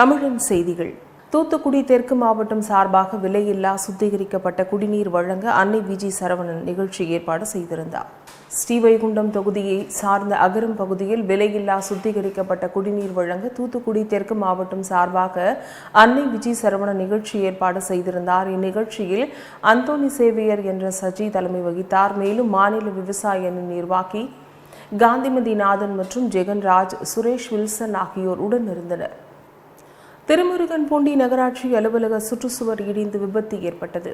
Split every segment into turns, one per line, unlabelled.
தமிழன் செய்திகள். தூத்துக்குடி தெற்கு மாவட்டம் சார்பாக விலையில்லா சுத்திகரிக்கப்பட்ட குடிநீர் வழங்க அன்னை விஜி சரவணன் நிகழ்ச்சி ஏற்பாடு செய்திருந்தார். ஸ்ரீவைகுண்டம் தொகுதியை சார்ந்த அகரம் பகுதியில் விலையில்லா சுத்திகரிக்கப்பட்ட குடிநீர் வழங்க தூத்துக்குடி தெற்கு மாவட்டம் சார்பாக அன்னை விஜி சரவண நிகழ்ச்சி ஏற்பாடு செய்திருந்தார். இந்நிகழ்ச்சியில் அந்தோனி சேவியர் என்ற சஜி தலைமை வகித்தார். மேலும் மாநில விவசாய நிர்வாகி காந்திமதி நாதன் மற்றும் ஜெகன்ராஜ் சுரேஷ் வில்சன் ஆகியோர் உடன் இருந்தனர். திருமுருகன் பூண்டி நகராட்சி அலுவலக சுற்றுச்சுவர் இடிந்து விபத்து ஏற்பட்டது.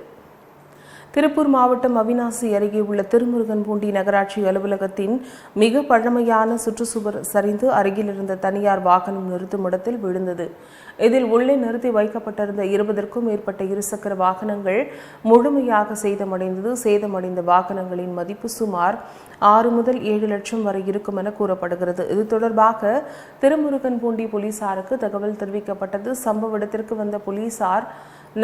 திருப்பூர் மாவட்டம் அவினாசி அருகே உள்ள திருமுருகன் பூண்டி நகராட்சி அலுவலகத்தின் மிக பழமையான சுற்றுச்சுவர் சரிந்து அருகில் இருந்த தனியார் வாகனம் நிறுத்தும் இடத்தில் விழுந்தது. இதில் உள்ளே நிறுத்தி வைக்கப்பட்டிருந்த இருபதற்கும் மேற்பட்ட இருசக்கர வாகனங்கள் முழுமையாக சேதமடைந்தது. சேதமடைந்த வாகனங்களின் மதிப்பு சுமார் ஆறு முதல் ஏழு லட்சம் வரை இருக்கும் என கூறப்படுகிறது. இது தொடர்பாக திருமுருகன் பூண்டி போலீசாருக்கு தகவல் தெரிவிக்கப்பட்டது. சம்பவ இடத்திற்கு வந்த போலீசார்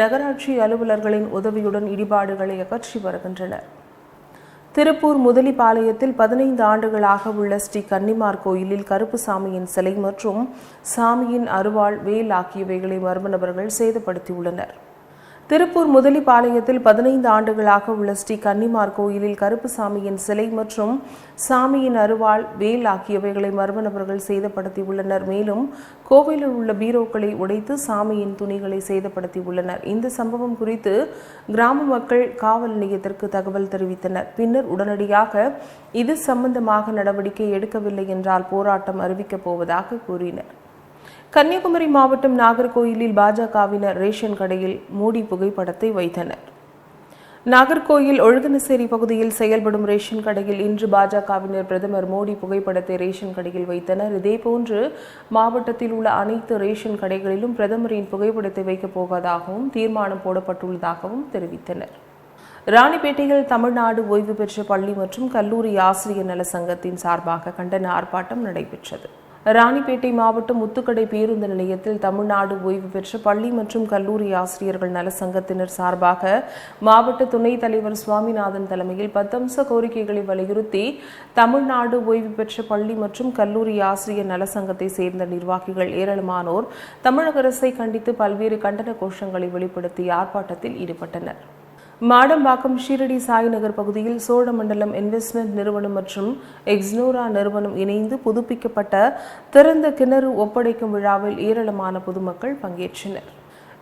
நகராட்சி அலுவலர்களின் உதவியுடன் இடிபாடுகளை அகற்றி வருகின்றனர். திருப்பூர் முதலிபாளையத்தில் பதினைந்து ஆண்டுகளாக உள்ள ஸ்ரீ கன்னிமார் கோயிலில் கருப்பு சாமியின் சிலை மற்றும் சாமியின் அருவாள் வேல் ஆகியவைகளை மர்ம நபர்கள் சேதப்படுத்தியுள்ளனர். திருப்பூர் முதலிபாளையத்தில் பதினைந்து ஆண்டுகளாக உள்ள ஸ்ரீ கன்னிமார் கோயிலில் கருப்பு சாமியின் சிலை மற்றும் சாமியின் அருவாள் வேல் ஆகியவைகளை மர்ம நபர்கள் சேதப்படுத்தியுள்ளனர். மேலும் கோவிலில் உள்ள பீரோக்களை உடைத்து சாமியின் துணிகளை சேதப்படுத்தியுள்ளனர். இந்த சம்பவம் குறித்து கிராம மக்கள் காவல் நிலையத்திற்கு தகவல் தெரிவித்தனர். பின்னர் உடனடியாக இது சம்பந்தமாக நடவடிக்கை எடுக்கவில்லை என்றால் போராட்டம் அறிவிக்கப் போவதாக கூறினர். கன்னியாகுமரி மாவட்டம் நாகர்கோயிலில் பாஜகவினர் ரேஷன் கடையில் மூடி புகைப்படத்தை வைத்தனர். நாகர்கோயில் ஒழுகனசேரி பகுதியில் செயல்படும் ரேஷன் கடையில் இன்று பாஜகவினர் பிரதமர் மோடி புகைப்படத்தை ரேஷன் கடையில் வைத்தனர். இதேபோன்று மாவட்டத்தில் உள்ள அனைத்து ரேஷன் கடைகளிலும் பிரதமரின் புகைப்படத்தை வைக்கப் போவதாகவும் தீர்மானம் போடப்பட்டுள்ளதாகவும் தெரிவித்தனர். ராணிப்பேட்டையில் தமிழ்நாடு ஓய்வு பெற்ற பள்ளி மற்றும் கல்லூரி ஆசிரியர் நல சங்கத்தின் சார்பாக கண்டன ஆர்ப்பாட்டம் நடைபெற்றது. ராணிப்பேட்டை மாவட்டம் முத்துக்கடை பேருந்து நிலையத்தில் தமிழ்நாடு ஓய்வு பெற்ற பள்ளி மற்றும் கல்லூரி ஆசிரியர்கள் நல சங்கத்தினர் சார்பாக மாவட்ட துணைத் தலைவர் சுவாமிநாதன் தலைமையில் பத்தம்ச கோரிக்கைகளை வலியுறுத்தி தமிழ்நாடு ஓய்வு பெற்ற பள்ளி மற்றும் கல்லூரி ஆசிரியர் நல சங்கத்தை சேர்ந்த நிர்வாகிகள் ஏராளமானோர் தமிழக அரசை கண்டித்து பல்வேறு கண்டன கோஷங்களை வெளிப்படுத்தி ஆர்ப்பாட்டத்தில் ஈடுபட்டனர். மாடம்பாக்கம் ஷீரடி சாய்நகர் பகுதியில் சோழமண்டலம் இன்வெஸ்ட்மெண்ட் நிறுவனம் மற்றும் எக்ஸ்னோரா நிறுவனம் இணைந்து புதுப்பிக்கப்பட்ட திறந்த கிணறு ஒப்படைக்கும் விழாவில் ஏராளமான பொதுமக்கள் பங்கேற்றனர்.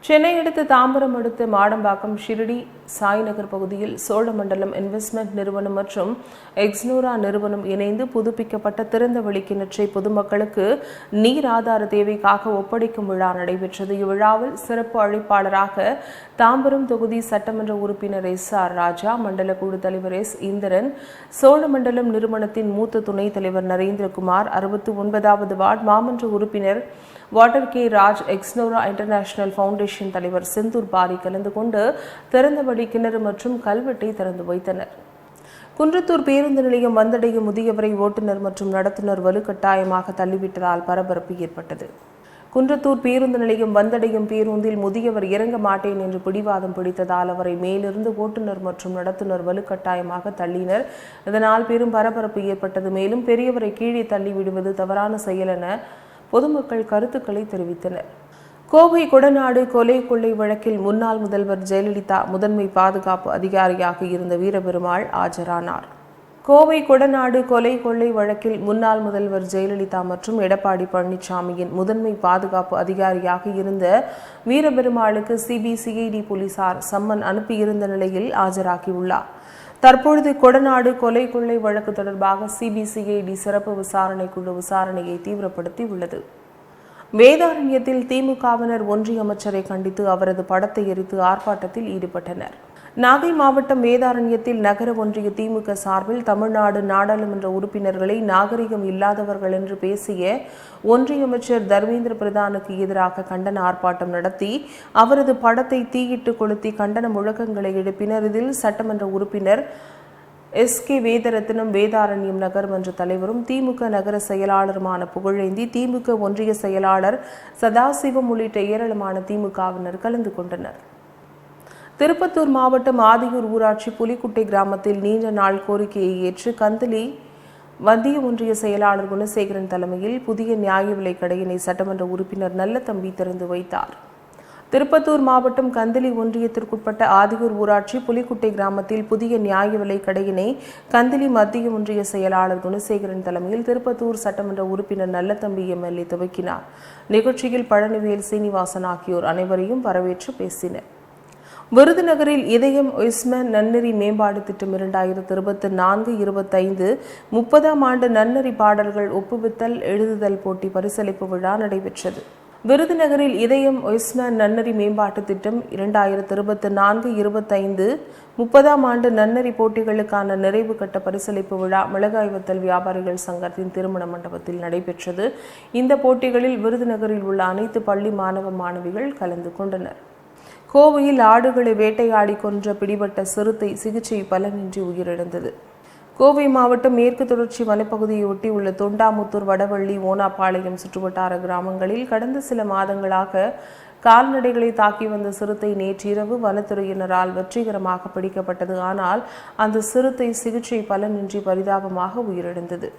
சென்னை அடுத்து தாம்பரம் அடுத்த மாடம்பாக்கம் ஷிரடி சாய்நகர் பகுதியில் சோழமண்டலம் இன்வெஸ்ட்மெண்ட் நிறுவனம் மற்றும் எக்ஸ்னோரா நிறுவனம் இணைந்து புதுப்பிக்கப்பட்ட திறந்த வெளி கிணற்றை பொதுமக்களுக்கு நீர் ஆதார தேவைக்காக ஒப்படைக்கும் விழா நடைபெற்றது. இவ்விழாவில் சிறப்பு அழைப்பாளராக தாம்பரம் தொகுதி சட்டமன்ற உறுப்பினர் எஸ் ஆர் ராஜா மண்டல குழு தலைவர் எஸ் இந்திரன் சோழமண்டலம் நிறுவனத்தின் மூத்த துணைத் தலைவர் நரேந்திரகுமார் அறுபத்தி ஒன்பதாவது வார்டு மாமன்ற உறுப்பினர் water K Raj Exnora international foundation தலைவர் செந்தூர் பாரி கலந்து கொண்டு திறந்தபடி கிணறு மற்றும் கல்வெட்டை திறந்து வைத்தனர். குன்றத்தூர் பேருந்து நிலையம் வந்தடையும் முதியவரை ஓட்டுநர் மற்றும் நடத்துனர் வலுக்கட்டாயமாக தள்ளிவிட்டதால் பரபரப்பு ஏற்பட்டது. குன்றத்தூர் பேருந்து நிலையம் வந்தடையும் பேருந்தில் முதியவர் இறங்க மாட்டேன் என்று பிடிவாதம் பிடித்ததால் அவரை மேலிருந்து ஓட்டுநர் மற்றும் நடத்துனர் வலுக்கட்டாயமாக தள்ளினர். இதனால் பெரும் பரபரப்பு ஏற்பட்டது. மேலும் பெரியவரை கீழே தள்ளி விடுவது தவறான செயல் என பொதுமக்கள் கருத்துக்களை தெரிவித்தனர். கோவை கொடநாடு கொலை கொள்ளை வழக்கில் முன்னாள் முதல்வர் ஜெயலலிதா முதன்மை பாதுகாப்பு அதிகாரியாக இருந்த வீரபெருமாள் ஆஜரானார். கோவை கொடநாடு கொலை கொள்ளை வழக்கில் முன்னாள் முதல்வர் ஜெயலலிதா மற்றும் எடப்பாடி பழனிசாமியின் முதன்மை பாதுகாப்பு அதிகாரியாக இருந்த வீரபெருமாளுக்கு சிபிசிஐடி போலீசார் சம்மன் அனுப்பியிருந்த நிலையில் ஆஜராகியுள்ளார். தற்பொழுது கொடநாடு கொலை கொள்ளை வழக்கு தொடர்பாக சிபிசிஐடி சிறப்பு விசாரணை குழு விசாரணையை தீவிரப்படுத்தி உள்ளது வேதாரண்யத்தில் திமுகவினர் ஒன்றிய அமைச்சரை கண்டித்து அவரது படத்தை எரித்து ஆர்ப்பாட்டத்தில் ஈடுபட்டனர். நாகை மாவட்டம் வேதாரண்யத்தில் நகர ஒன்றிய திமுக சார்பில் தமிழ்நாடு நாடாளுமன்ற உறுப்பினர்களை நாகரிகம் இல்லாதவர்கள் என்று பேசிய ஒன்றிய அமைச்சர் தர்மேந்திர பிரதானுக்கு எதிராக கண்டன ஆர்ப்பாட்டம் நடத்தி அவரது படத்தை தீயிட்டு கொளுத்தி கண்டன முழக்கங்களை எழுப்பினர். இதில் சட்டமன்ற உறுப்பினர் எஸ் கே வேதரத்னம் வேதாரண்யம் நகர்மன்ற தலைவரும் திமுக நகர செயலாளருமான புகழேந்தி திமுக ஒன்றிய செயலாளர் சதாசிவம் உள்ளிட்ட ஏராளமான திமுகவினர் கலந்து கொண்டனர். திருப்பத்தூர் மாவட்டம் ஆதியூர் ஊராட்சி புலிக்குட்டை கிராமத்தில் நீண்ட நாள் கோரிக்கையை ஏற்று கந்தலி மத்திய ஒன்றிய செயலாளர் குணசேகரன் தலைமையில் புதிய நியாய விலைக் கடையினை சட்டமன்ற உறுப்பினர் நல்லதம்பி திறந்து வைத்தார். திருப்பத்தூர் மாவட்டம் கந்தளி ஒன்றியத்திற்குட்பட்ட ஆதியூர் ஊராட்சி புலிக்குட்டை கிராமத்தில் புதிய நியாய விலை கடையினை கந்தளி மத்திய ஒன்றிய செயலாளர் குணசேகரன் தலைமையில் திருப்பத்தூர் சட்டமன்ற உறுப்பினர் நல்லத்தம்பி எம்எல்ஏ துவக்கினார். நிகழ்ச்சியில் பழனிவேல் சீனிவாசன் ஆகியோர் அனைவரையும் வரவேற்று பேசினர். விருதுநகரில் இதயம் ஒய்ஸ்மேன் நன்னெறி மேம்பாடு திட்டம் இரண்டாயிரத்து இருபத்தி நான்கு இருபத்தைந்து முப்பதாம் ஆண்டு நன்னெறி பாடல்கள் ஒப்புவித்தல் எழுதுதல் போட்டி பரிசளிப்பு விழா நடைபெற்றது. விருதுநகரில் இதயம் ஒய்ஸ்மேன் நன்னெறி மேம்பாட்டு திட்டம் இரண்டாயிரத்து இருபத்தி நான்கு இருபத்தைந்து முப்பதாம் ஆண்டு நன்னெறி போட்டிகளுக்கான நிறைவு கட்ட பரிசளிப்பு விழா மிளகாய் வத்தல் வியாபாரிகள் சங்கத்தின் திருமண மண்டபத்தில் நடைபெற்றது. இந்த போட்டிகளில் விருதுநகரில் உள்ள அனைத்து பள்ளி மாணவ மாணவிகள் கலந்து கொண்டனர். கோவையில் ஆடுகளை வேட்டையாடி கொன்ற பிடிபட்ட சிறுத்தை சிகிச்சை பலனின்றி உயிரிழந்தது. கோவை மாவட்டம் மேற்கு தொடர்ச்சி வனப்பகுதியையொட்டி உள்ள தொண்டாமுத்தூர் வடவள்ளி ஓனாப்பாளையம் சுற்றுவட்டார கிராமங்களில் கடந்த சில மாதங்களாக கால்நடைகளை தாக்கி வந்த சிறுத்தை நேற்றிரவு வனத்துறையினரால் வெற்றிகரமாக பிடிக்கப்பட்டது. ஆனால் அந்த சிறுத்தை சிகிச்சை பலனின்றி பரிதாபமாக உயிரிழந்தது.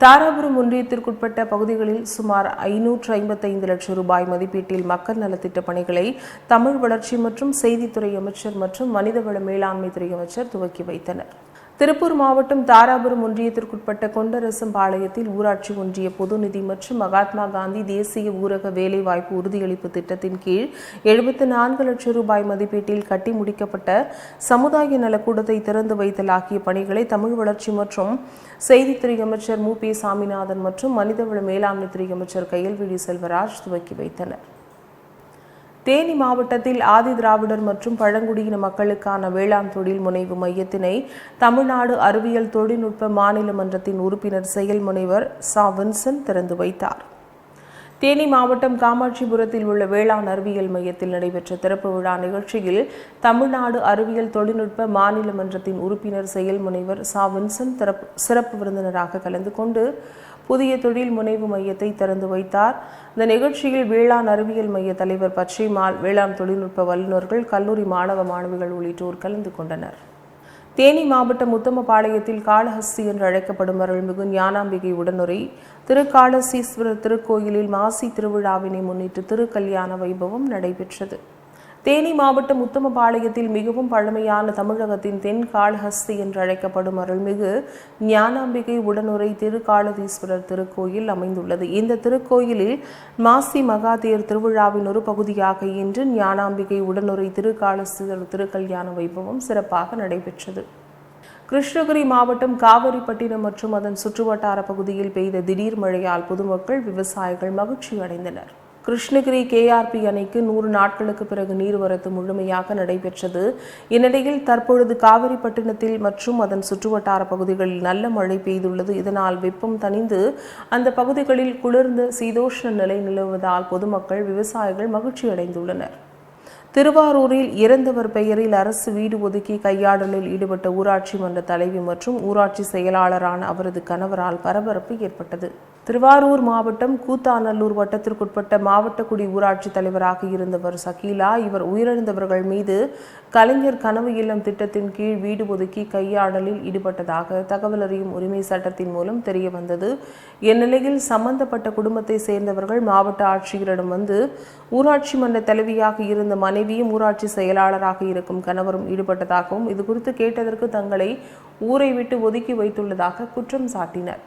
தாராபுரம் ஒன்றியத்திற்குட்பட்ட பகுதிகளில் சுமார் ஐநூற்று ஐம்பத்தைந்து லட்சம் ரூபாய் மதிப்பீட்டில் மக்கள் நலத்திட்ட பணிகளை தமிழ் வளர்ச்சி மற்றும் செய்தித்துறை அமைச்சர் மற்றும் மனிதவள மேலாண்மை துறை அமைச்சர் துவக்கி வைத்தனர். திருப்பூர் மாவட்டம் தாராபுரம் ஒன்றியத்திற்குட்பட்ட கொண்டரசம்பாளையத்தில் ஊராட்சி ஒன்றிய பொது நிதி மற்றும் மகாத்மா காந்தி தேசிய ஊரக வேலைவாய்ப்பு உறுதியளிப்பு திட்டத்தின் கீழ் எழுபத்தி நான்கு லட்சம் ரூபாய் மதிப்பீட்டில் கட்டி முடிக்கப்பட்ட சமுதாய நலக்கூடத்தை திறந்து வைத்தல் ஆகிய பணிகளை தமிழ் வளர்ச்சி மற்றும் செய்தித்துறை அமைச்சர் மு. பி. சாமிநாதன் மற்றும் மனிதவள மேலாண்மைத்துறை அமைச்சர் கையல்விழி செல்வராஜ் துவக்கி வைத்தனர். தேனி மாவட்டத்தில் ஆதி திராவிடர் மற்றும் பழங்குடியின மக்களுக்கான வேளாண் தொழில் முனைவு மையத்தினை தமிழ்நாடு அறிவியல் தொழில்நுட்ப மாநில மன்றத்தின் உறுப்பினர் செயல் முனைவர் சா. வின்சன் திறந்து வைத்தார். தேனி மாவட்டம் காமாட்சிபுரத்தில் உள்ள வேளாண் அறிவியல் மையத்தில் நடைபெற்ற திறப்பு விழா நிகழ்ச்சியில் தமிழ்நாடு அறிவியல் தொழில்நுட்ப மாநில மன்றத்தின் உறுப்பினர் செயல் முனைவர் சா. வின்சன் திறப்பு சிறப்பு விருந்தினராக கலந்து கொண்டு புதிய தொழில் முனைவு மையத்தை திறந்து வைத்தார். இந்த நிகழ்ச்சியில் வேளாண் அறிவியல் மைய தலைவர் பச்சைமால் வேளாண் தொழில்நுட்ப வல்லுநர்கள் கல்லூரி மாணவ மாணவிகள் உள்ளிட்டோர் கலந்து கொண்டனர். தேனி மாவட்டம் உத்தமபாளையத்தில் காளஹஸ்தி என்று அழைக்கப்படும் அருள்மிகு ஞானாம்பிகை உடனுரை திருக்காளசீஸ்வரர் திருக்கோயிலில் மாசி திருவிழாவினை முன்னிட்டு திருக்கல்யாண வைபவம் நடைபெற்றது. தேனி மாவட்டம் உத்தமபாளையத்தில் மிகவும் பழமையான தமிழகத்தின் தென் காளஹஸ்தி என்று அழைக்கப்படும் அருள்மிகு ஞானாம்பிகை உடனுரை திருக்காளதீஸ்வரர் திருக்கோயில் அமைந்துள்ளது. இந்த திருக்கோயிலில் மாசி மகாதேர் திருவிழாவின் ஒரு பகுதியாக இன்று ஞானாம்பிகை உடனுரை திருக்காலஸ்தர் திருக்கல்யாண வைபவம் சிறப்பாக நடைபெற்றது. கிருஷ்ணகிரி மாவட்டம் காவிரிப்பட்டினம் மற்றும் அதன் சுற்றுவட்டார பகுதியில் பெய்த திடீர் மழையால் பொதுமக்கள் விவசாயிகள் மகிழ்ச்சி அடைந்தனர் கிருஷ்ணகிரி கேஆர்பி அணைக்கு நூறு நாட்களுக்கு பிறகு நீர்வரத்து முழுமையாக நடைபெற்றது. இந்நிலையில் தற்பொழுது காவிரிப்பட்டினத்தில் மற்றும் அதன் சுற்றுவட்டார பகுதிகளில் நல்ல மழை பெய்துள்ளது. இதனால் வெப்பம் தணிந்து அந்த பகுதிகளில் குளிர்ந்த சீதோஷ்ண நிலை நிலவுவதால் பொதுமக்கள் விவசாயிகள் மகிழ்ச்சி அடைந்துள்ளனர் திருவாரூரில் இறந்தவர் பெயரில் அரசு வீடு ஒதுக்கி கையாடலில் ஈடுபட்ட ஊராட்சி மன்ற தலைவி மற்றும் ஊராட்சி செயலாளரான அவரது கணவரால் பரபரப்பு ஏற்பட்டது. திருவாரூர் மாவட்டம் கூத்தாநல்லூர் வட்டத்திற்குட்பட்ட மாவட்டக்குடி ஊராட்சி தலைவராக இருந்தவர் சகீலா. இவர் உயிரிழந்தவர்கள் மீது கலைஞர் கனவு இல்லம் திட்டத்தின் கீழ் வீடு ஒதுக்கி கையாடலில் ஈடுபட்டதாக தகவல் அறியும் உரிமை சட்டத்தின் மூலம் தெரிய வந்தது இந்நிலையில் சம்பந்தப்பட்ட குடும்பத்தை சேர்ந்தவர்கள் மாவட்ட ஆட்சியரிடம் வந்து ஊராட்சி மன்ற தலைவியாக இருந்த மனைவியும் ஊராட்சி செயலாளராக இருக்கும் கணவரும் ஈடுபட்டதாகவும் இது குறித்து கேட்டதற்கு தங்களை ஊரை விட்டு ஒதுக்கி வைத்துள்ளதாக குற்றம் சாட்டினர்.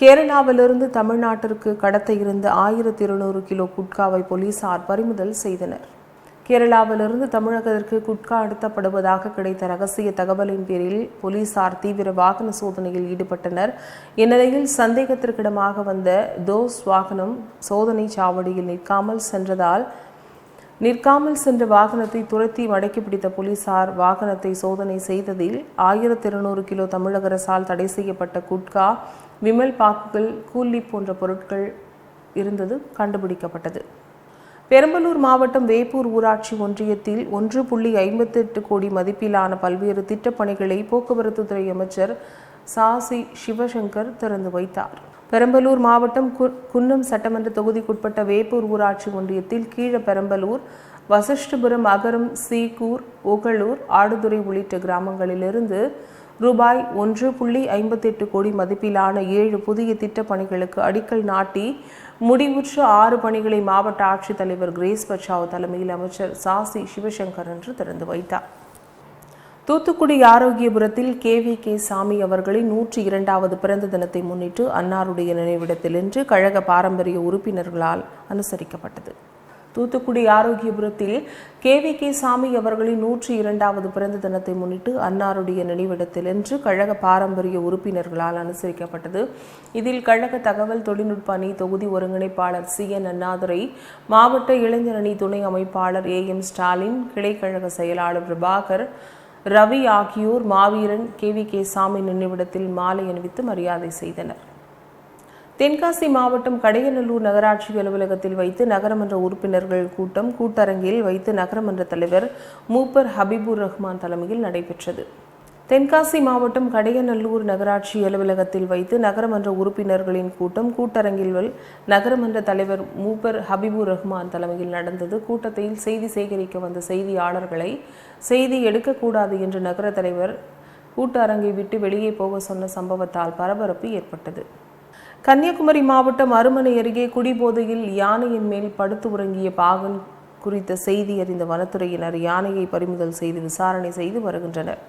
கேரளாவிலிருந்து தமிழ்நாட்டிற்கு கடத்த இருந்த ஆயிரத்தி இருநூறு கிலோ குட்காவை போலீசார் பறிமுதல் செய்தனர். கேரளாவிலிருந்து தமிழகத்திற்கு குட்கா அடுத்தப்படுவதாக கிடைத்த ரகசிய தகவலின் பேரில் போலீசார் தீவிர வாகன சோதனையில் ஈடுபட்டனர். இந்நிலையில் சந்தேகத்திற்கிடமாக வந்த தோஸ் வாகனம் சோதனை சாவடியில் நிற்காமல் சென்றதால் நிற்காமல் சென்ற வாகனத்தை துரத்தி மடக்கி பிடித்த போலீசார் வாகனத்தை சோதனை செய்ததில் ஆயிரத்தி இருநூறு கிலோ தமிழக அரசால் தடை செய்யப்பட்ட குட்கா விமல் பாக்குகள் கூலி போன்ற பொருட்கள் இருந்தது கண்டுபிடிக்கப்பட்டது. பெரம்பலூர் மாவட்டம் வேப்பூர் ஊராட்சி ஒன்றியத்தில் ஒன்று புள்ளி ஐம்பத்தி எட்டு கோடி மதிப்பிலான பல்வேறு திட்டப்பணிகளை போக்குவரத்து துறை அமைச்சர் சாசி சிவசங்கர் திறந்து வைத்தார். பெரம்பலூர் மாவட்டம் கு- குன்னம் சட்டமன்ற தொகுதிக்குட்பட்ட வேப்பூர் ஊராட்சி ஒன்றியத்தில் கீழ பெரம்பலூர் வசிஷ்டபுரம் அகரம் சீக்கூர் ஒகளூர் ஆடுதுறை உள்ளிட்ட கிராமங்களிலிருந்து ரூபாய் ஒன்று புள்ளி ஐம்பத்தெட்டு கோடி மதிப்பிலான ஏழு புதிய திட்டப் பணிகளுக்கு அடிக்கல் நாட்டி முடிவுற்ற ஆறு பணிகளை மாவட்ட ஆட்சித்தலைவர் கிரேஸ் பச்சாவ் தலைமையில் அமைச்சர் சாசி சிவசங்கர் என்று திறந்து வைத்தார். தூத்துக்குடி ஆரோக்கியபுரத்தில் கே வி கே சாமி அவர்களின் நூற்றி இரண்டாவது பிறந்த தினத்தை முன்னிட்டு அன்னாருடைய நினைவிடத்தில் இன்று கழக பாரம்பரிய உறுப்பினர்களால் அனுசரிக்கப்பட்டது. தூத்துக்குடி ஆரோக்கியபுரத்தில் கே வி கே சாமி அவர்களின் நூற்றி இரண்டாவது பிறந்த தினத்தை முன்னிட்டு அன்னாருடைய நினைவிடத்தில் இன்று கழக பாரம்பரிய உறுப்பினர்களால் அனுசரிக்கப்பட்டது. இதில் கழக தகவல் தொழில்நுட்ப அணி தொகுதி ஒருங்கிணைப்பாளர் சி என் அண்ணாதுரை மாவட்ட இளைஞர் அணி துணை அமைப்பாளர் ஏ எம் ஸ்டாலின் கிளைக்கழக செயலாளர் பிரபாகர் ரவி ஆகியோர் மாவீரன் கே வி கே சாமி நினைவிடத்தில் மாலை அணிவித்து மரியாதை செய்தனர். தென்காசி மாவட்டம் கடையநல்லூர் நகராட்சி அலுவலகத்தில் வைத்து நகரமன்ற உறுப்பினர்கள் கூட்டம் கூட்டரங்கில் வைத்து நகரமன்ற தலைவர் மூப்பர் ஹபீபுர் ரஹ்மான் தலைமையில் நடைபெற்றது. தென்காசி மாவட்டம் கடையநல்லூர் நகராட்சி அலுவலகத்தில் வைத்து நகரமன்ற உறுப்பினர்களின் கூட்டம் கூட்டரங்கில் நகரமன்ற தலைவர் மூப்பர் ஹபீபுர் ரஹ்மான் தலைமையில் நடந்தது. கூட்டத்தில் செய்தி சேகரிக்க வந்த செய்தியாளர்களை செய்தி எடுக்கக்கூடாது என்று நகர தலைவர் கூட்டரங்கை விட்டு வெளியே போக சொன்ன சம்பவத்தால் பரபரப்பு ஏற்பட்டது. கன்னியாகுமரி மாவட்டம் அருமனை அருகே குடிபோதையில் யானையின் மேல் படுத்து உறங்கிய பாகன் குறித்த செய்தி அறிந்த வனத்துறையினர் யானையை பறிமுதல் செய்து விசாரணை செய்து வருகின்றனர்.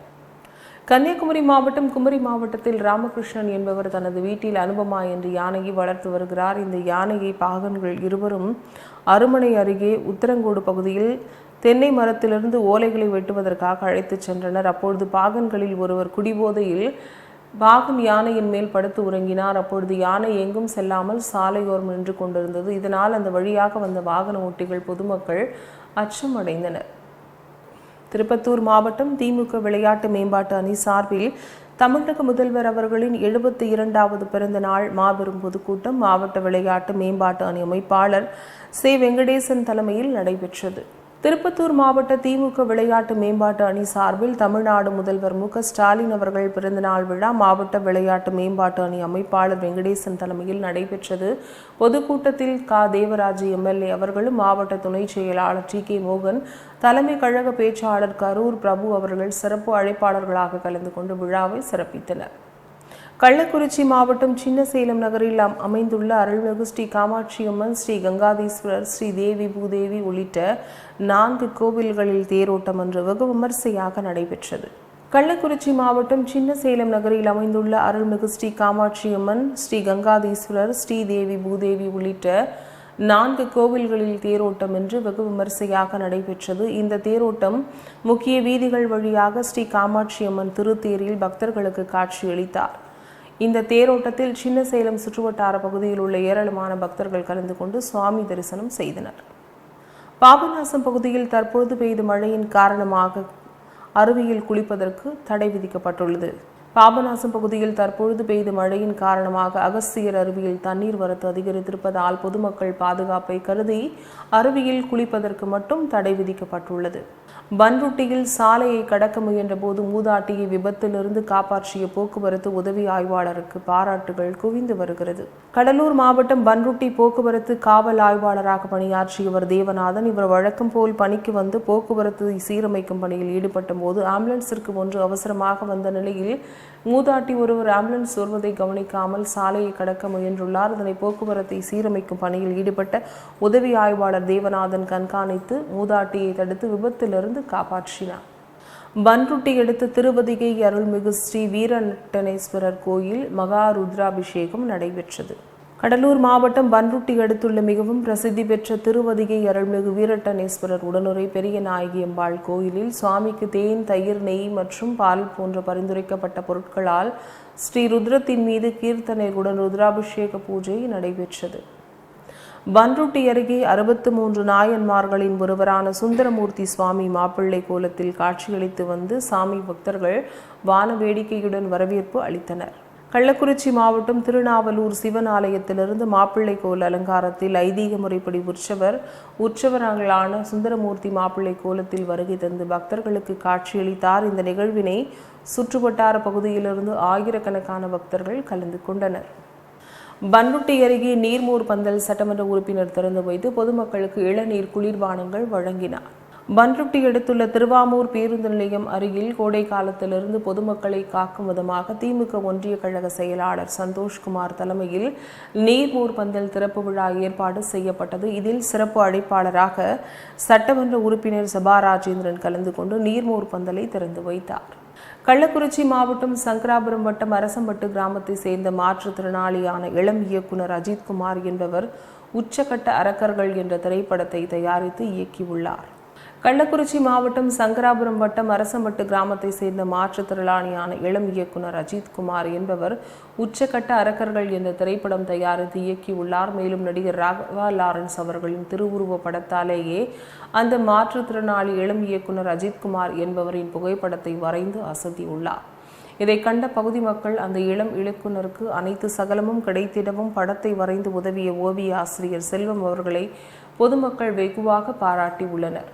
கன்னியாகுமரி மாவட்டம் குமரி மாவட்டத்தில் ராமகிருஷ்ணன் என்பவர் தனது வீட்டில் அனுபமா என்று யானையை வளர்த்து வருகிறார். இந்த யானையை பாகன்கள் இருவரும் அருமனை அருகே உத்தரங்கோடு பகுதியில் தென்னை மரத்திலிருந்து ஓலைகளை வெட்டுவதற்காக அழைத்துச் சென்றனர். அப்பொழுது பாகன்களில் ஒருவர் குடிபோதையில் பாகன் யானையின் மேல் படுத்து உறங்கினார். அப்பொழுது யானை எங்கும் செல்லாமல் சாலையோரம் நின்று கொண்டிருந்தது. இதனால் அந்த வழியாக வந்த வாகன ஓட்டிகள் பொதுமக்கள் அச்சம் அடைந்தனர் திருப்பத்தூர் மாவட்டம் திமுக விளையாட்டு மேம்பாட்டு அணி சார்பில் தமிழக முதல்வர் அவர்களின் எழுபத்தி இரண்டாவது பிறந்த நாள் மாபெரும் பொதுக்கூட்டம் மாவட்ட விளையாட்டு மேம்பாட்டு அணி அமைப்பாளர் சி. வெங்கடேசன் தலைமையில் நடைபெற்றது. திருப்பத்தூர் மாவட்ட திமுக விளையாட்டு மேம்பாட்டு அணி சார்பில் தமிழ்நாடு முதல்வர் மு க ஸ்டாலின் அவர்கள் பிறந்தநாள் விழா மாவட்ட விளையாட்டு மேம்பாட்டு அணி அமைப்பாளர் வெங்கடேசன் தலைமையில் நடைபெற்றது. பொதுக்கூட்டத்தில் கா. தேவராஜ் எம்எல்ஏ அவர்களும் மாவட்ட துணை செயலாளர் டி. கே. மோகன் தலைமை கழக பேச்சாளர் கரூர் பிரபு அவர்கள் சிறப்பு அழைப்பாளர்களாக கலந்து கொண்டு விழாவை சிறப்பித்தனர். கள்ளக்குறிச்சி மாவட்டம் சின்னசேலம் நகரில் அம்- அமைந்துள்ள அருள்மிகு ஸ்ரீ காமாட்சியம்மன் ஸ்ரீ கங்காதீஸ்வரர் ஸ்ரீ தேவி பூதேவி உள்ளிட்ட நான்கு கோவில்களில் தேரோட்டம் அன்று வெகு விமர்சையாக நடைபெற்றது. கள்ளக்குறிச்சி மாவட்டம் சின்னசேலம் நகரில் அமைந்துள்ள அருள்மிகு ஸ்ரீ காமாட்சியம்மன் ஸ்ரீ கங்காதீஸ்வரர் ஸ்ரீ தேவி பூதேவி உள்ளிட்ட நான்கு கோவில்களில் தேரோட்டம் என்று வெகு விமர்சையாக நடைபெற்றது. இந்த தேரோட்டம் முக்கிய வீதிகள் வழியாக ஸ்ரீ காமாட்சியம்மன் திருத்தேரில் பக்தர்களுக்கு காட்சியளித்தார். இந்த தேரோட்டத்தில் சின்னசேலம் சுற்றுவட்டார பகுதியில் உள்ள ஏராளமான பக்தர்கள் கலந்து கொண்டு சுவாமி தரிசனம் செய்தனர். பாபநாசம் பகுதியில் தற்பொழுது பெய்த மழையின் காரணமாக அருவியில் குளிப்பதற்கு தடை விதிக்கப்பட்டுள்ளது. பாபநாசம் பகுதியில் தற்பொழுது பெய்த மழையின் காரணமாக அகஸ்தியர் அருவியில் தண்ணீர் வரத்து அதிகரித்திருப்பதால் பொதுமக்கள் பாதுகாப்பை கருதி அருவியில் குளிப்பதற்கு மட்டும் தடை விதிக்கப்பட்டுள்ளது. பன்ருட்டியில் சாலையை கடக்க முயன்ற போது மூதாட்டியை விபத்திலிருந்து காப்பாற்றிய போக்குவரத்து உதவி ஆய்வாளருக்கு பாராட்டுகள் குவிந்து வருகிறது. கடலூர் மாவட்டம் பன்ருட்டி போக்குவரத்து காவல் ஆய்வாளராக பணியாற்றியவர் தேவநாதன் இவர் வழக்கம் போல் பணிக்கு வந்து போக்குவரத்து சீரமைக்கும் பணியில் ஈடுபட்ட போது ஆம்புலன்ஸிற்கு ஒன்று அவசரமாக வந்த நிலையில் மூதாட்டி ஒருவர் ஆம்புலன்ஸ் வருவதை கவனிக்காமல் சாலையை கடக்க முயன்றுள்ளார். இதனை போக்குவரத்தை சீரமைக்கும் பணியில் ஈடுபட்ட உதவி ஆய்வாளர் தேவநாதன் கண்காணித்து மூதாட்டியை தடுத்து விபத்திலிருந்து காப்பாற்றினார். பன்ருட்டி அடுத்த திருவதிகை அருள்மிகு ஸ்ரீ வீரநட்டனேஸ்வரர் கோயில் மகா ருத்ராபிஷேகம் நடைபெற்றது. கடலூர் மாவட்டம் பன்ருட்டி அடுத்துள்ள மிகவும் பிரசித்தி பெற்ற திருவதிகை அருள்மிகு வீரட்டனேஸ்வரர் உடனுரை பெரிய நாயகி அம்பாள் கோயிலில் சுவாமிக்கு தேன் தயிர் நெய் மற்றும் பால் போன்ற பரிந்துரைக்கப்பட்ட பொருட்களால் ஸ்ரீ ருத்ரத்தின் மீது கீர்த்தனைகளுடன் ருத்ராபிஷேக பூஜை நடைபெற்றது. பன்ருட்டி அருகே அறுபத்து மூன்று நாயன்மார்களின் ஒருவரான சுந்தரமூர்த்தி சுவாமி மாப்பிள்ளை கோலத்தில் காட்சியளித்து வந்து சாமி பக்தர்கள் வான வேடிக்கையுடன் வரவேற்பு அளித்தனர். கள்ளக்குறிச்சி மாவட்டம் திருநாவலூர் சிவன் ஆலயத்திலிருந்து மாப்பிள்ளை கோல் அலங்காரத்தில் ஐதீக முறைப்படி உற்சவர் உற்சவரங்களான சுந்தரமூர்த்தி மாப்பிள்ளை கோலத்தில் வருகை தந்து பக்தர்களுக்கு காட்சியளித்தார். இந்த நிகழ்வினை சுற்றுவட்டார பகுதியிலிருந்து ஆயிரக்கணக்கான பக்தர்கள் கலந்து கொண்டனர். பன்ருட்டி அருகே நீர்மூர் பந்தல் சட்டமன்ற உறுப்பினர் திறந்து வைத்து பொதுமக்களுக்கு இளநீர் குளிர்பானங்கள் வழங்கினார். பன்ருட்டி எடுத்துள்ள திருவாமூர் பேருந்து நிலையம் அருகில் கோடை காலத்திலிருந்து பொதுமக்களை காக்கும் விதமாக திமுக ஒன்றிய கழக செயலாளர் சந்தோஷ்குமார் தலைமையில் நீர்மூர் பந்தல் திறப்பு விழா ஏற்பாடு செய்யப்பட்டது. இதில் சிறப்பு அழைப்பாளராக சட்டமன்ற உறுப்பினர் சபா ராஜேந்திரன் கலந்து கொண்டு நீர்மூர் பந்தலை திறந்து வைத்தார். கள்ளக்குறிச்சி மாவட்டம் சங்கராபுரம் வட்டம் அரசம்பட்டு கிராமத்தை சேர்ந்த மாற்றுத்திறனாளியான இளம் இயக்குனர் அஜித்குமார் என்பவர் உச்சகட்ட அரக்கர்கள் என்ற திரைப்படத்தை தயாரித்து இயக்கியுள்ளார். கள்ளக்குறிச்சி மாவட்டம் சங்கராபுரம் வட்டம் அரசம்பட்டு கிராமத்தை சேர்ந்த மாற்றுத்திறனாளியான இளம் இயக்குனர் அஜித்குமார் என்பவர் உச்சக்கட்ட அரக்கர்கள் என்ற திரைப்படம் தயாரித்து இயக்கியுள்ளார். மேலும் நடிகர் ராகவா லாரன்ஸ் அவர்களின் திருவுருவ படத்தாலேயே அந்த மாற்றுத்திறனாளி இளம் இயக்குனர் அஜித்குமார் என்பவரின் புகைப்படத்தை வரைந்து அசத்தியுள்ளார். இதை கண்ட பகுதி மக்கள் அந்த இளம் இயக்குனருக்கு அனைத்து சகலமும் கிடைத்திடவும் படத்தை வரைந்து உதவிய ஓவிய ஆசிரியர் செல்வம் அவர்களை பொதுமக்கள் வெகுவாக பாராட்டி உள்ளனர்.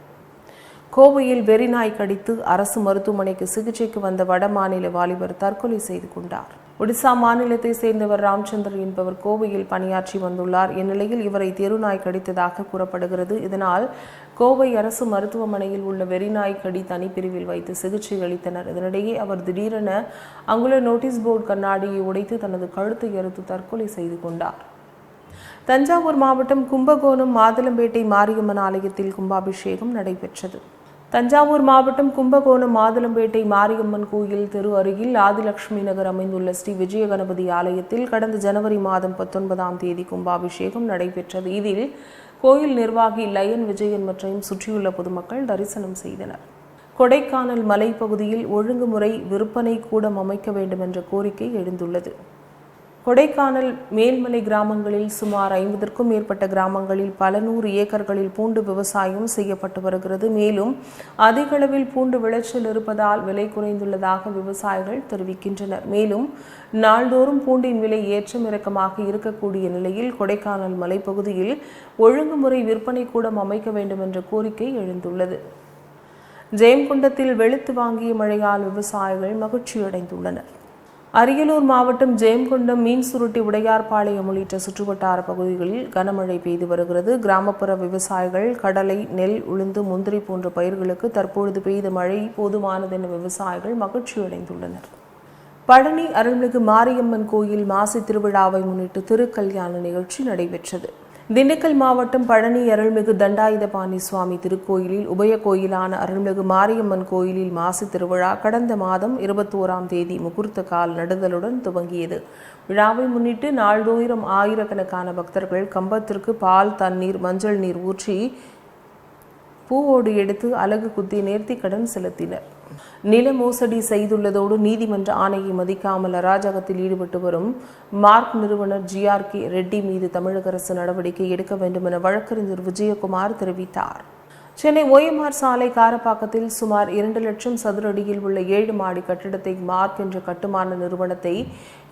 கோவையில் வெறிநாய் கடித்து அரசு மருத்துவமனைக்கு சிகிச்சைக்கு வந்த வட மாநில வாலிபர் தற்கொலை செய்து கொண்டார். ஒடிசா மாநிலத்தை சேர்ந்தவர் ராமச்சந்தர் என்பவர் கோவையில் பணியாற்றி வந்துள்ளார். இந்நிலையில் இவரை தெருநாய் கடித்ததாக கூறப்படுகிறது. இதனால் கோவை அரசு மருத்துவமனையில் உள்ள வெறிநாய் கடி தனிப்பிரிவில் வைத்து சிகிச்சை அளித்தனர். இதனிடையே அவர் திடீரென அங்குள்ள நோட்டீஸ் போர்டு கண்ணாடியை உடைத்து தனது கழுத்தை அறுத்து தற்கொலை செய்து கொண்டார். தஞ்சாவூர் மாவட்டம் கும்பகோணம் மாதுளம்பேட்டை மாரியம்மன் ஆலயத்தில் கும்பாபிஷேகம் நடைபெற்றது. தஞ்சாவூர் மாவட்டம் கும்பகோணம் மாதுளம்பேட்டை மாரியம்மன் கோயில் தெரு அருகில் ஆதிலட்சுமி நகர் அமைந்துள்ள ஸ்ரீ விஜய கணபதி ஆலயத்தில் கடந்த ஜனவரி மாதம் பத்தொன்பதாம் தேதி கும்பாபிஷேகம் நடைபெற்றது. இதில் கோயில் நிர்வாகி லயன் விஜயன் மற்றும் சுற்றியுள்ள பொதுமக்கள் தரிசனம் செய்தனர். கொடைக்கானல் மலைப்பகுதியில் ஒழுங்குமுறை விற்பனை கூடம் அமைக்க வேண்டும் என்ற கோரிக்கை எழுந்துள்ளது. கொடைக்கானல் மேல்மலை கிராமங்களில் சுமார் ஐம்பதற்கும் மேற்பட்ட கிராமங்களில் பல நூறு ஏக்கர்களில் பூண்டு விவசாயம் செய்யப்பட்டு வருகிறது. மேலும் அதிக அளவில் பூண்டு விளைச்சல் இருப்பதால் விலை குறைந்துள்ளதாக விவசாயிகள் தெரிவிக்கின்றனர். மேலும் நாள்தோறும் பூண்டின் விலை ஏற்றம் இறக்கமாக இருக்கக்கூடிய நிலையில் கொடைக்கானல் மலைப்பகுதியில் ஒழுங்குமுறை விற்பனை கூடம் அமைக்க வேண்டும் என்ற கோரிக்கை எழுந்துள்ளது. ஜெயங்குண்டத்தில் வெளுத்து வாங்கிய மழையால் விவசாயிகள் மகிழ்ச்சியடைந்துள்ளனர். அரியலூர் மாவட்டம் ஜெயம்கொண்டம் மீன் சுருட்டி உடையார்பாளையம் உள்ளிட்ட சுற்றுவட்டார பகுதிகளில் கனமழை பெய்து வருகிறது. கிராமப்புற விவசாயிகள் கடலை நெல் உளுந்து முந்திரி போன்ற பயிர்களுக்கு தற்பொழுது பெய்த மழை போதுமானதென விவசாயிகள் மகிழ்ச்சியடைந்துள்ளனர் பழனி அருள்மிகு மாரியம்மன் கோயில் மாசி திருவிழாவை முன்னிட்டு திருக்கல்யாண நிகழ்ச்சி நடைபெற்றது. திண்டுக்கல் மாவட்டம் பழனி அருள்மிகு தண்டாயுதபாணி சுவாமி திருக்கோயிலில் உபய கோயிலான அருள்மிகு மாரியம்மன் கோயிலில் மாசி திருவிழா கடந்த மாதம் இருபத்தோராம் தேதி முகூர்த்த கால் நடுதலுடன் துவங்கியது. விழாவை முன்னிட்டு நாள்தோறும் ஆயிரக்கணக்கான பக்தர்கள் கம்பத்திற்கு பால் தண்ணீர் மஞ்சள் நீர் ஊற்றி பூவோடு எடுத்து அலகு குத்தி நேர்த்தி கடன் செலுத்தினர். நில மோசடி செய்துள்ளதோடு நீதிமன்ற ஆணையை மதிக்காமல் அராஜகத்தில் ஈடுபட்டு வரும் மார்க் நிறுவனர் ஜிஆர்கே ரெட்டி மீது தமிழக அரசு நடவடிக்கை எடுக்க வேண்டும் என வழக்கறிஞர் விஜயகுமார் தெரிவித்தார். சென்னை ஓஎம்ஆர் சாலை காரப்பாக்கத்தில் சுமார் இரண்டு லட்சம் சதுர அடியில் உள்ள ஏழு மாடி கட்டிடத்தை மார்க் என்ற கட்டுமான நிறுவனத்தை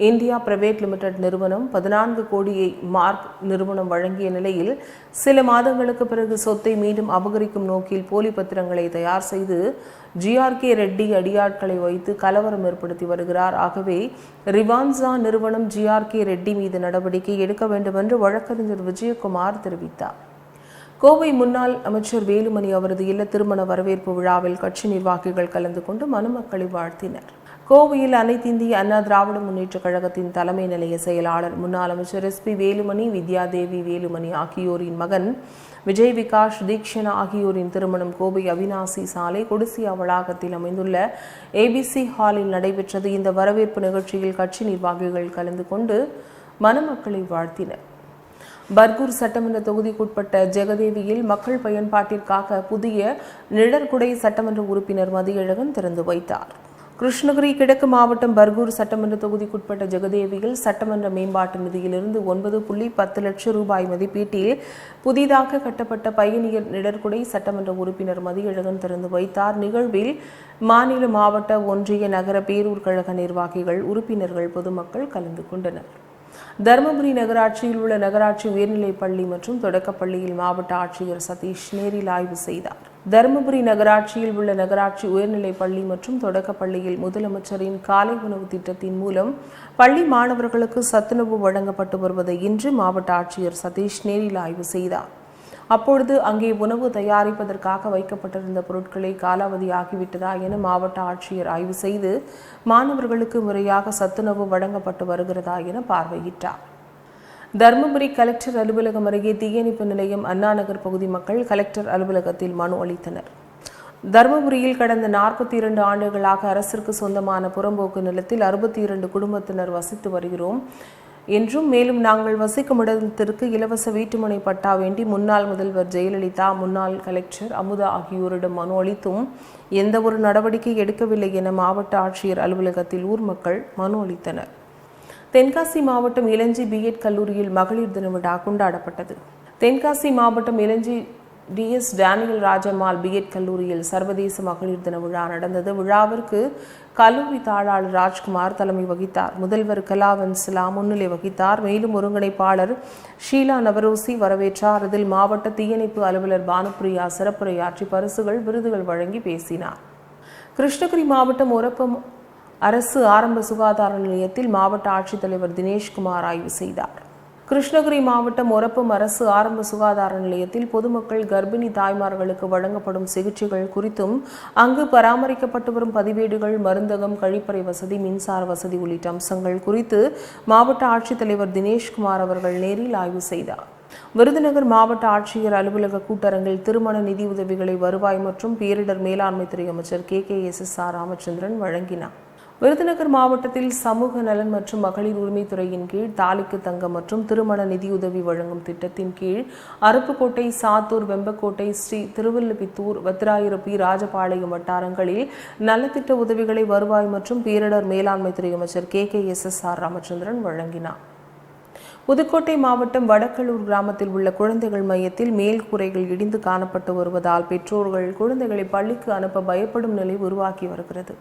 இந்தியா பிரைவேட் லிமிடெட் நிறுவனம் பதினான்கு கோடியை மார்க் நிறுவனம் வழங்கிய நிலையில் சில மாதங்களுக்கு பிறகு சொத்தை மீண்டும் அபகரிக்கும் நோக்கில் போலி பத்திரங்களை தயார் செய்து ஜிஆர்கே ரெட்டி அடியாட்களை வைத்து கலவரம் ஏற்படுத்தி வருகிறார். ஆகவே ரிவான்சா நிறுவனம் ஜிஆர்கே ரெட்டி மீது நடவடிக்கை எடுக்க வேண்டும் என்று வழக்கறிஞர் விஜயகுமார் தெரிவித்தார். கோவை முன்னாள் அமைச்சர் வேலுமணி அவரது இல்ல திருமண வரவேற்பு விழாவில் கட்சி நிர்வாகிகள் கலந்து கொண்டு மணமக்களை வாழ்த்தினர். கோவையில் அனைத்திந்திய அண்ணா திராவிட முன்னேற்றக் கழகத்தின் தலைமை நிலைய செயலாளர் முன்னாள் அமைச்சர் எஸ் பி வேலுமணி வித்யாதேவி வேலுமணி ஆகியோரின் மகன் விஜய் விகாஷ் தீக்ஷனா ஆகியோரின் திருமணம் கோவை அவினாசி சாலை கொடிசியா வளாகத்தில் அமைந்துள்ள ஏபிசி ஹாலில் நடைபெற்றது. இந்த வரவேற்பு நிகழ்ச்சியில் கட்சி நிர்வாகிகள் கலந்து கொண்டு மணமக்களை வாழ்த்தினர். பர்கூர் சட்டமன்ற தொகுதிக்குட்பட்ட ஜெகதேவியில் மக்கள் பயன்பாட்டிற்காக புதிய நிழற்குடை சட்டமன்ற உறுப்பினர் மதியழகன் திறந்து வைத்தார். கிருஷ்ணகிரி கிழக்கு மாவட்டம் பர்கூர் சட்டமன்ற தொகுதிக்குட்பட்ட ஜெகதேவியில் சட்டமன்ற மேம்பாட்டு நிதியிலிருந்து ஒன்பது புள்ளி பத்து லட்சம் ரூபாய் மதிப்பீட்டில் புதிதாக கட்டப்பட்ட பயணியர் நிழற்குடை சட்டமன்ற உறுப்பினர் மதியழகன் திறந்து வைத்தார். நிகழ்வில் மாநில மாவட்ட ஒன்றிய நகர பேரூர் கழக நிர்வாகிகள் உறுப்பினர்கள் பொதுமக்கள் கலந்து கொண்டனர். தருமபுரி நகராட்சியில் உள்ள நகராட்சி உயர்நிலைப் பள்ளி மற்றும் தொடக்கப்பள்ளியில் மாவட்ட ஆட்சியர் சதீஷ் நேரில் ஆய்வு செய்தார். தருமபுரி நகராட்சியில் உள்ள நகராட்சி உயர்நிலைப் பள்ளி மற்றும் தொடக்கப்பள்ளியில் முதலமைச்சரின் காலை உணவு திட்டத்தின் மூலம் பள்ளி மாணவர்களுக்கு சத்துணவு வழங்கப்பட்டு வருவதை இன்று மாவட்ட ஆட்சியர் சதீஷ் நேரில் ஆய்வு செய்தார். அப்பொழுது அங்கே உணவு தயாரிப்பதற்காக வைக்கப்பட்டிருந்த பொருட்களை காலாவதி ஆகிவிட்டதா என மாவட்ட ஆட்சியர் ஆய்வு செய்து மாணவர்களுக்கு முறையாக சத்துணவு வழங்கப்பட்டு வருகிறதா என பார்வையிட்டார். தருமபுரி கலெக்டர் அலுவலகம் அருகே தீயணைப்பு நிலையம் அண்ணாநகர் பகுதி மக்கள் கலெக்டர் அலுவலகத்தில் மனு அளித்தனர். தருமபுரியில் கடந்த நாற்பத்தி இரண்டு ஆண்டுகளாக அரசிற்கு சொந்தமான புறம்போக்கு நிலத்தில் அறுபத்தி இரண்டு குடும்பத்தினர் வசித்து வருகிறோம். என்றும் மேலும் நாங்கள் வசிக்கும் இடத்திற்கு இலவச வீட்டுமனை பட்டா வேண்டி முன்னாள் முதல்வர் ஜெயலலிதா முன்னாள் கலெக்டர் அமுதா ஆகியோரிடம் மனு அளித்தும் எந்த ஒரு நடவடிக்கை எடுக்கவில்லை என மாவட்ட ஆட்சியர் அலுவலகத்தில் ஊர் மக்கள் மனு அளித்தனர். தென்காசி மாவட்டம் இளஞ்சி பிஎட் கல்லூரியில் மகளிர் தின விழா கொண்டாடப்பட்டது. தென்காசி மாவட்டம் இளஞ்சி T S Daniel Rajammal B Ed கல்லூரியில் சர்வதேச மகளிர் தின விழா நடந்தது. விழாவிற்கு கல்லூரி தாளாளர் ராஜ்குமார் தலைமை வகித்தார். முதல்வர் கலாவன்சிலா முன்னிலை வகித்தார். மேலும் ஒருங்கிணைப்பாளர் ஷீலா நவரோசி வரவேற்றார். இதில் மாவட்ட தீயணைப்பு அலுவலர் பானுப்பிரியா சிறப்புரையாற்றி பரிசுகள் விருதுகள் வழங்கி பேசினார். கிருஷ்ணகிரி மாவட்டம் உரப்பம் அரசு ஆரம்ப சுகாதார நிலையத்தில் மாவட்ட ஆட்சித்தலைவர் தினேஷ்குமார் ஆய்வு செய்தார். கிருஷ்ணகிரி மாவட்டம் ஒரப்பம் அரசு ஆரம்ப சுகாதார நிலையத்தில் பொதுமக்கள் கர்ப்பிணி தாய்மார்களுக்கு வழங்கப்படும் சிகிச்சைகள் குறித்தும் அங்கு பராமரிக்கப்பட்டு வரும் பதிவேடுகள் மருந்தகம் கழிப்பறை வசதி மின்சார வசதி உள்ளிட்ட அம்சங்கள் குறித்து மாவட்ட ஆட்சித்தலைவர் தினேஷ்குமார் அவர்கள் நேரில் ஆய்வு செய்தார். விருதுநகர் மாவட்ட ஆட்சியர் அலுவலக கூட்டரங்கில் திருமண நிதி உதவிகளை வருவாய் மற்றும் பேரிடர் மேலாண்மை துறை அமைச்சர் K. K. S. S. R. Ramachandran வழங்கினார். விருதுநகர் மாவட்டத்தில் சமூக நலன் மற்றும் மகளிர் உரிமைத்துறையின் கீழ் தாலிக்கு தங்கம் மற்றும் திருமண நிதியுதவி வழங்கும் திட்டத்தின் கீழ் அருப்புக்கோட்டை சாத்தூர் வெம்பக்கோட்டை ஸ்ரீ திருவல்லுபித்தூர் வத்திராயிருப்பி ராஜபாளையம் வட்டாரங்களில் நலத்திட்ட உதவிகளை வருவாய் மற்றும் பேரிடர் மேலாண்மை துறை அமைச்சர் K. K. S. S. R. Ramachandran வழங்கினார். புதுக்கோட்டை மாவட்டம் வடக்கலூர் கிராமத்தில் உள்ள குழந்தைகள் மையத்தில் மேல் கூரைகள் இடிந்து காணப்பட்டு வருவதால் பெற்றோர்கள் குழந்தைகளை பள்ளிக்கு அனுப்ப பயப்படும் நிலை உருவாக்கி வருகிறது.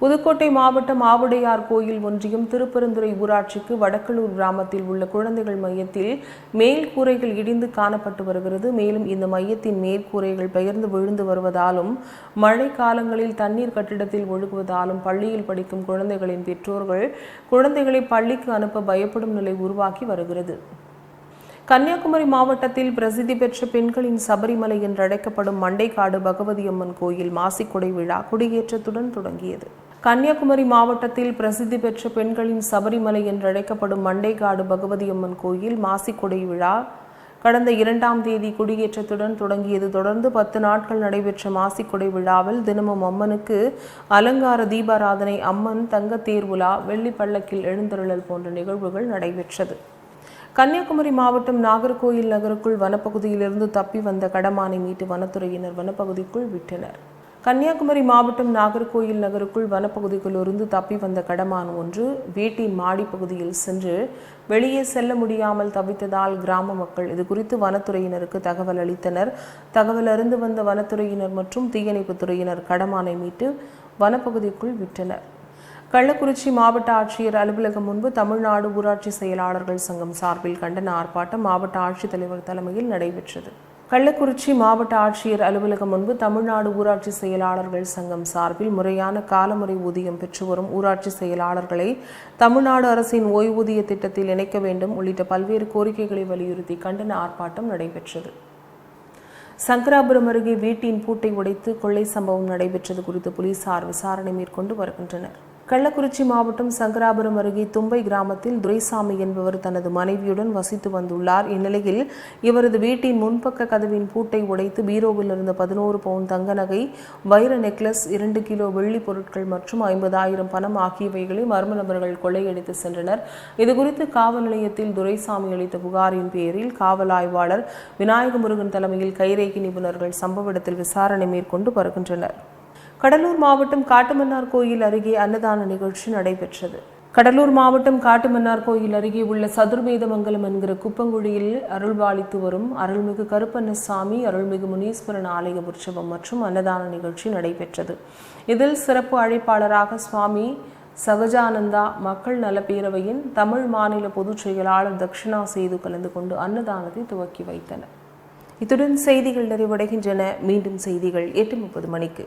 புதுக்கோட்டை மாவட்டம் ஆவுடையார் கோயில் ஒன்றியம் திருப்பெருந்துறை ஊராட்சிக்கு வடக்கலூர் கிராமத்தில் உள்ள குழந்தைகள் மையத்தில் மேல் கூரைகள் இடிந்து காணப்பட்டு வருகிறது. மேலும் இந்த மையத்தின் மேற்கூரைகள் பெயர்ந்து விழுந்து வருவதாலும் மழை காலங்களில் தண்ணீர் கட்டிடத்தில் ஒழுகுவதாலும் பள்ளியில் படிக்கும் குழந்தைகளின் பெற்றோர்கள் குழந்தைகளை பள்ளிக்கு அனுப்ப பயப்படும் நிலை உருவாக்கி வருகிறது. கன்னியாகுமரி மாவட்டத்தில் பிரசித்தி பெற்ற பெண்களின் சபரிமலை என்றழைக்கப்படும் மண்டைக்காடு பகவதி அம்மன் கோயில் மாசிக்கொடை விழா கொடியேற்றத்துடன் தொடங்கியது. கன்னியாகுமரி மாவட்டத்தில் பிரசித்தி பெற்ற பெண்களின் சபரிமலை என்றழைக்கப்படும் மண்டைக்காடு பகவதியம்மன் கோயில் மாசிக்கொடை விழா கடந்த இரண்டாம் தேதி கொடியேற்றத்துடன் தொடங்கியது. தொடர்ந்து பத்து நாட்கள் நடைபெற்ற மாசிக்கொடை விழாவில் தினமும் அம்மனுக்கு அலங்கார தீபாராதனை அம்மன் தங்கத்தேர் உலா வெள்ளி எழுந்தருளல் போன்ற நிகழ்வுகள் நடைபெற்றது. கன்னியாகுமரி மாவட்டம் நாகர்கோயில் நகருக்குள் வனப்பகுதியிலிருந்து தப்பி வந்த கடமானை மீட்டு வனத்துறையினர் வனப்பகுதிக்குள் விட்டனர். கன்னியாகுமரி மாவட்டம் நாகர்கோயில் நகருக்குள் வனப்பகுதிக்குள்ளிருந்து தப்பி வந்த கடமான் ஒன்று வீட்டின் மாடிப்பகுதியில் சென்று வெளியே செல்ல முடியாமல் தவித்ததால் கிராம மக்கள். இது குறித்து வனத்துறையினருக்கு தகவல் அளித்தனர். தகவல் அறிந்து வந்த வனத்துறையினர் மற்றும் தீயணைப்புத் துறையினர் கடமானை மீட்டு வனப்பகுதிக்குள் விட்டனர். கள்ளக்குறிச்சி மாவட்ட ஆட்சியர் அலுவலகம் முன்பு தமிழ்நாடு ஊராட்சி செயலாளர்கள் சங்கம் சார்பில் கண்டன ஆர்ப்பாட்டம் மாவட்ட ஆட்சித்தலைவர் தலைமையில் நடைபெற்றது. கள்ளக்குறிச்சி மாவட்ட ஆட்சியர் அலுவலகம் முன்பு தமிழ்நாடு ஊராட்சி செயலாளர்கள் சங்கம் சார்பில் முறையான காலமுறை ஊதியம் பெற்று வரும் ஊராட்சி செயலாளர்களை தமிழ்நாடு அரசின் ஓய்வூதிய திட்டத்தில் இணைக்க வேண்டும் உள்ளிட்ட பல்வேறு கோரிக்கைகளை வலியுறுத்தி கண்டன ஆர்ப்பாட்டம் நடைபெற்றது. சங்கராபுரம் அருகே வீட்டின் பூட்டை உடைத்து கொள்ளை சம்பவம் நடைபெற்றது குறித்து போலீசார் விசாரணை மேற்கொண்டு வருகின்றனர். கள்ளக்குறிச்சி மாவட்டம் சங்கராபுரம் அருகே தும்பை கிராமத்தில் துரைசாமி என்பவர் தனது மனைவியுடன் வசித்து வந்துள்ளார். இந்நிலையில் இவரது வீட்டின் முன்பக்க கதவின் பூட்டை உடைத்து பீரோவில் இருந்த பதினோரு பவுன் தங்க நகை வைர நெக்லஸ் இரண்டு கிலோ வெள்ளி பொருட்கள் மற்றும் ஐம்பதாயிரம் பணம் ஆகியவைகளை மர்ம நபர்கள் கொள்ளையடித்து சென்றனர். இதுகுறித்து காவல் நிலையத்தில் துரைசாமி அளித்த புகாரின் பேரில் காவல் ஆய்வாளர் விநாயக முருகன் தலைமையில் கைரேகி நிபுணர்கள் சம்பவ இடத்தில் விசாரணை மேற்கொண்டு வருகின்றனர். கடலூர் மாவட்டம் காட்டுமன்னார் கோயில் அருகே அன்னதான நிகழ்ச்சி நடைபெற்றது. கடலூர் மாவட்டம் காட்டுமன்னார் கோயில் அருகே உள்ள சதுர்வேதமங்கலம் என்கிற குப்பங்குழியில் அருள்பாலித்து வரும் அருள்மிகு கருப்பண்ணசாமி அருள்மிகு முனீஸ்வரன் ஆலய உற்சவம் மற்றும் அன்னதான நிகழ்ச்சி நடைபெற்றது. இதில் சிறப்பு அழைப்பாளராக சுவாமி சகஜானந்தா மக்கள் நலப்பேரவையின் தமிழ் மாநில பொதுச் செயலாளர் தக்ஷணா செய்து கலந்து கொண்டு அன்னதானத்தை துவக்கி வைத்தனர். இத்துடன் செய்திகள் நிறைவடைகின்றன. மீண்டும் செய்திகள் எட்டு முப்பது மணிக்கு.